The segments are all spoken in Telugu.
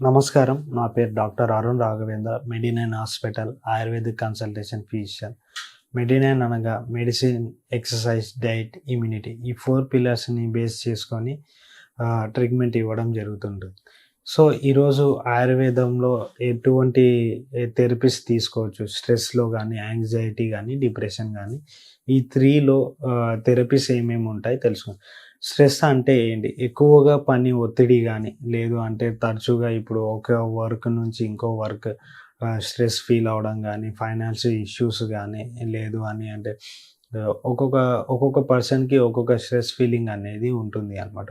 నమస్కారం. నా పేరు doctor Arun Raghavendra Medinine hospital ayurvedic consultation physician. Medinine అనగా మెడిసిన్ ఎక్సర్సైజ్ డైట్ ఇమ్యూనిటీ ఈ ఫోర్ పిల్లర్స్ని బేస్ చేసుకొని ట్రీట్మెంట్ ఇవ్వడం జరుగుతుంటుంది సో ఈరోజు ఆయుర్వేదంలో ఎటువంటి థెరపీస్ తీసుకోవచ్చు? స్ట్రెస్లో కానీ యాంగ్జైటీ కానీ డిప్రెషన్ కానీ ఈ త్రీలో థెరపీస్ ఏమేమి ఉంటాయి తెలుసుకుందాం. స్ట్రెస్ అంటే ఏంటి? ఎక్కువగా పని ఒత్తిడి కానీ లేదు అంటే తరచుగా ఇప్పుడు ఒక వర్క్ నుంచి ఇంకో వర్క్ స్ట్రెస్ ఫీల్ అవడం కానీ ఫైనాన్షియల్ ఇష్యూస్ కానీ లేదు అని అంటే ఒక్కొక్క ఒక్కొక్క పర్సన్కి ఒక్కొక్క స్ట్రెస్ ఫీలింగ్ అనేది ఉంటుంది అనమాట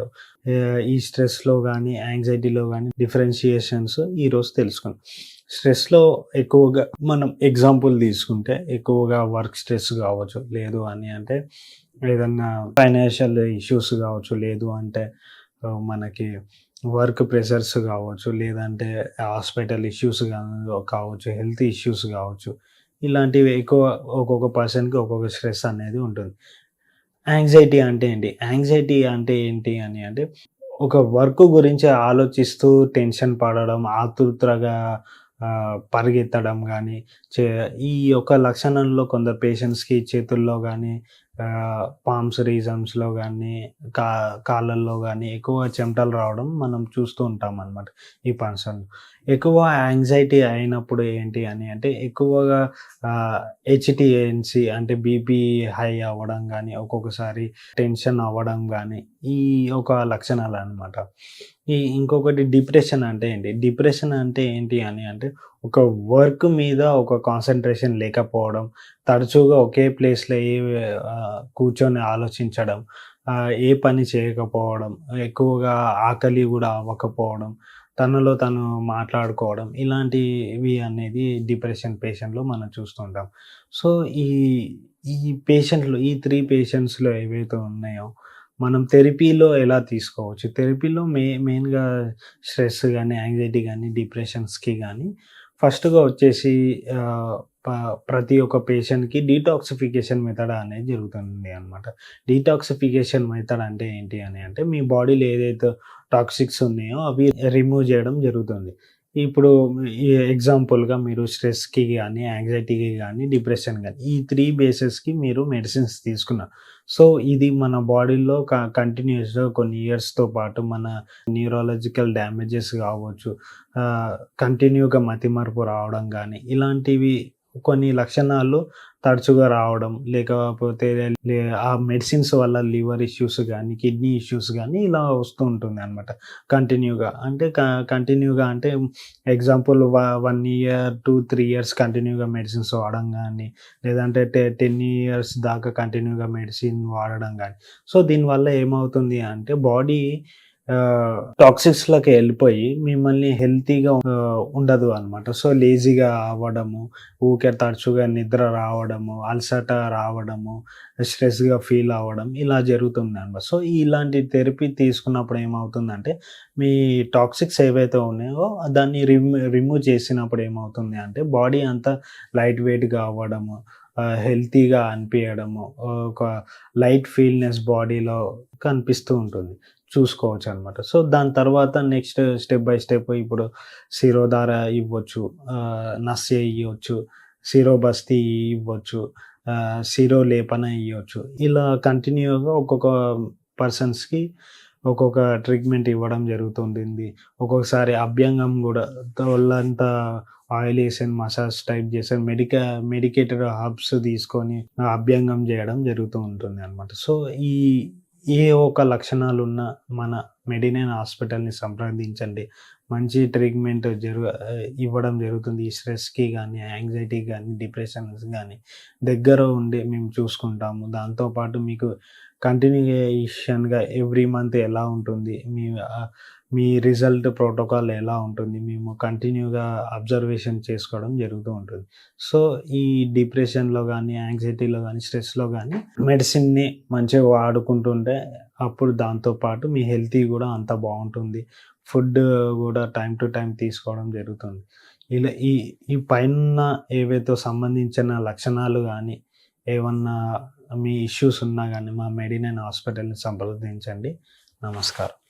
ఈ స్ట్రెస్లో కానీ యాంగ్జైటీలో కానీ డిఫరెన్షియేషన్స్ ఈరోజు తెలుసుకున్నాం స్ట్రెస్లో ఎక్కువగా మనం ఎగ్జాంపుల్ తీసుకుంటే ఎక్కువగా వర్క్ స్ట్రెస్ కావచ్చు లేదు అని అంటే ఏదన్నా ఫైనాన్షియల్ ఇష్యూస్ కావచ్చు లేదు అంటే మనకి వర్క్ ప్రెషర్స్ కావచ్చు లేదంటే హాస్పిటల్ ఇష్యూస్ కావచ్చు హెల్త్ ఇష్యూస్ కావచ్చు ఇలాంటివి ఎక్కువ ఒక్కొక్క పర్సన్కి ఒక్కొక్క స్ట్రెస్ అనేది ఉంటుంది. యాంగ్జైటీ అంటే ఏంటి? యాంగ్జైటీ అంటే ఏంటి అని అంటే ఒక వర్క్ గురించి ఆలోచిస్తూ టెన్షన్ పడడం ఆతృతగా పరిగెత్తడం కానీ చే ఈ యొక్క లక్షణంలో కొందరు పేషెంట్స్కి చేతుల్లో కానీ పామ్స్ రీజన్స్లో కానీ కా కాళ్ళల్లో కానీ ఎక్కువ చెమటలు రావడం మనం చూస్తూ ఉంటాం అనమాట ఈ పర్సన్ ఎక్కువ యాంగ్జైటీ అయినప్పుడు ఏంటి అని అంటే ఎక్కువగా హెచ్టిఎన్సి అంటే బీపీ హై అవ్వడం కానీ ఒక్కొక్కసారి టెన్షన్ అవ్వడం కానీ ఈ ఒక లక్షణాలు అనమాట ఈ ఇంకొకటి డిప్రెషన్ అంటే ఏంటి? డిప్రెషన్ అంటే ఏంటి అని అంటే ఒక వర్క్ మీద ఒక కాన్సన్ట్రేషన్ లేకపోవడం తరచుగా ఒకే ప్లేస్లో ఏ కూర్చొని ఆలోచించడం ఏ పని చేయకపోవడం ఎక్కువగా ఆకలి కూడా అవ్వకపోవడం తనలో తను మాట్లాడుకోవడం ఇలాంటివి అనేది డిప్రెషన్ పేషెంట్లో మనం చూస్తుంటాం. సో ఈ ఈ పేషెంట్లు ఈ త్రీ పేషెంట్స్లో ఏవైతే ఉన్నాయో మనం థెరపీలో ఎలా తీసుకోవచ్చు? థెరపీలో మే మెయిన్గా స్ట్రెస్ కానీ యాంగ్జైటీ కానీ డిప్రెషన్స్కి కానీ ఫస్ట్గా వచ్చేసి ప్రతి ఒక్క పేషెంట్కి డీటాక్సిఫికేషన్ మెథడ్ అనేది జరుగుతుంది అనమాట డీటాక్సిఫికేషన్ మెథడ్ అంటే ఏంటి అని అంటే మీ బాడీలో ఏదైతే టాక్సిక్స్ ఉన్నాయో అవి రిమూవ్ చేయడం జరుగుతుంది. ఇప్పుడు ఈ ఎగ్జాంపుల్గా మీరు స్ట్రెస్కి కానీ యాంగ్జైటీకి కానీ డిప్రెషన్ కానీ ఈ త్రీ బేసెస్కి మీరు మెడిసిన్స్ తీసుకున్నారు. సో ఇది మన బాడీలో క కంటిన్యూస్గా కొన్ని ఇయర్స్తో పాటు మన న్యూరాలజికల్ డ్యామేజెస్ కావచ్చు కంటిన్యూగా మతిమరుపు రావడం కానీ ఇలాంటివి కొన్ని లక్షణాలు తరచుగా రావడం లేకపోతే ఆ మెడిసిన్స్ వల్ల లివర్ ఇష్యూస్ కానీ కిడ్నీ ఇష్యూస్ కానీ ఇలా వస్తూ ఉంటుంది అనమాట కంటిన్యూగా అంటే కంటిన్యూగా అంటే example one year two three years కంటిన్యూగా మెడిసిన్స్ వాడడం కానీ లేదంటే టెన్ ఇయర్స్ దాకా కంటిన్యూగా మెడిసిన్ వాడడం కానీ సో దీనివల్ల ఏమవుతుంది అంటే బాడీ టాక్సిక్స్లోకి వెళ్ళిపోయి మిమ్మల్ని హెల్తీగా ఉండదు అనమాట సో లేజీగా అవ్వడము ఊకే తరచుగా నిద్ర రావడము అలసట రావడము స్ట్రెస్గా ఫీల్ అవ్వడం ఇలా జరుగుతుంది అనమాట సో ఇలాంటి థెరపీ తీసుకున్నప్పుడు ఏమవుతుందంటే మీ టాక్సిక్స్ ఏవైతే ఉన్నాయో దాన్ని రిమూ రిమూవ్ చేసినప్పుడు ఏమవుతుంది అంటే బాడీ అంతా లైట్ వెయిట్గా అవ్వడము హెల్తీగా అనిపించడము ఒక లైట్ ఫీల్నెస్ బాడీలో కనిపిస్తూ ఉంటుంది. చూసుకోవచ్చు అనమాట సో దాని తర్వాత నెక్స్ట్ స్టెప్ బై స్టెప్ ఇప్పుడు శిరోధార ఇవ్వచ్చు నస్య ఇవ్వచ్చు శిరోబస్తి ఇవ్వచ్చు శిరో లేపన ఇవ్వచ్చు ఇలా కంటిన్యూగా ఒక్కొక్క పర్సన్స్కి ఒక్కొక్క ట్రీట్మెంట్ ఇవ్వడం జరుగుతుంది ఒక్కొక్కసారి అభ్యంగం కూడా ఒళ్ళంతా ఆయిల్ వేసాను మసాజ్ టైప్ చేసాను మెడిక మెడికేటెడ్ హబ్స్ తీసుకొని అభ్యంగం చేయడం జరుగుతూ ఉంటుంది అనమాట సో ఈ ఏ ఒక లక్షణాలు ఉన్న మన మెడినైన్ హాస్పిటల్ని సంప్రదించండి. మంచి ట్రీట్మెంట్ జరుగు ఇవ్వడం జరుగుతుంది. ఈ స్ట్రెస్కి కానీ యాంగ్జైటీకి కానీ డిప్రెషన్స్ కానీ దగ్గర ఉండి మేము చూసుకుంటాము. దాంతోపాటు మీకు కంటిన్యూషన్గా ఎవ్రీ మంత్ ఎలా ఉంటుంది? మీ మీ రిజల్ట్ ప్రోటోకాల్ ఎలా ఉంటుంది? మేము కంటిన్యూగా అబ్జర్వేషన్ చేసుకోవడం జరుగుతూ ఉంటుంది. సో ఈ డిప్రెషన్లో కానీ యాంగ్జైటీలో కానీ స్ట్రెస్లో కానీ మెడిసిన్ని మంచిగా వాడుకుంటుంటే అప్పుడు దాంతోపాటు మీ హెల్తీ కూడా అంత బాగుంటుంది. ఫుడ్ కూడా టైం టు టైం తీసుకోవడం జరుగుతుంది. ఇలా ఈ ఈ పైన ఏవైతే సంబంధించిన లక్షణాలు కానీ ఏమన్నా మీ ఇష్యూస్ ఉన్నా కానీ మా మెడినైన్ హాస్పిటల్ని సంప్రదించండి. నమస్కారం.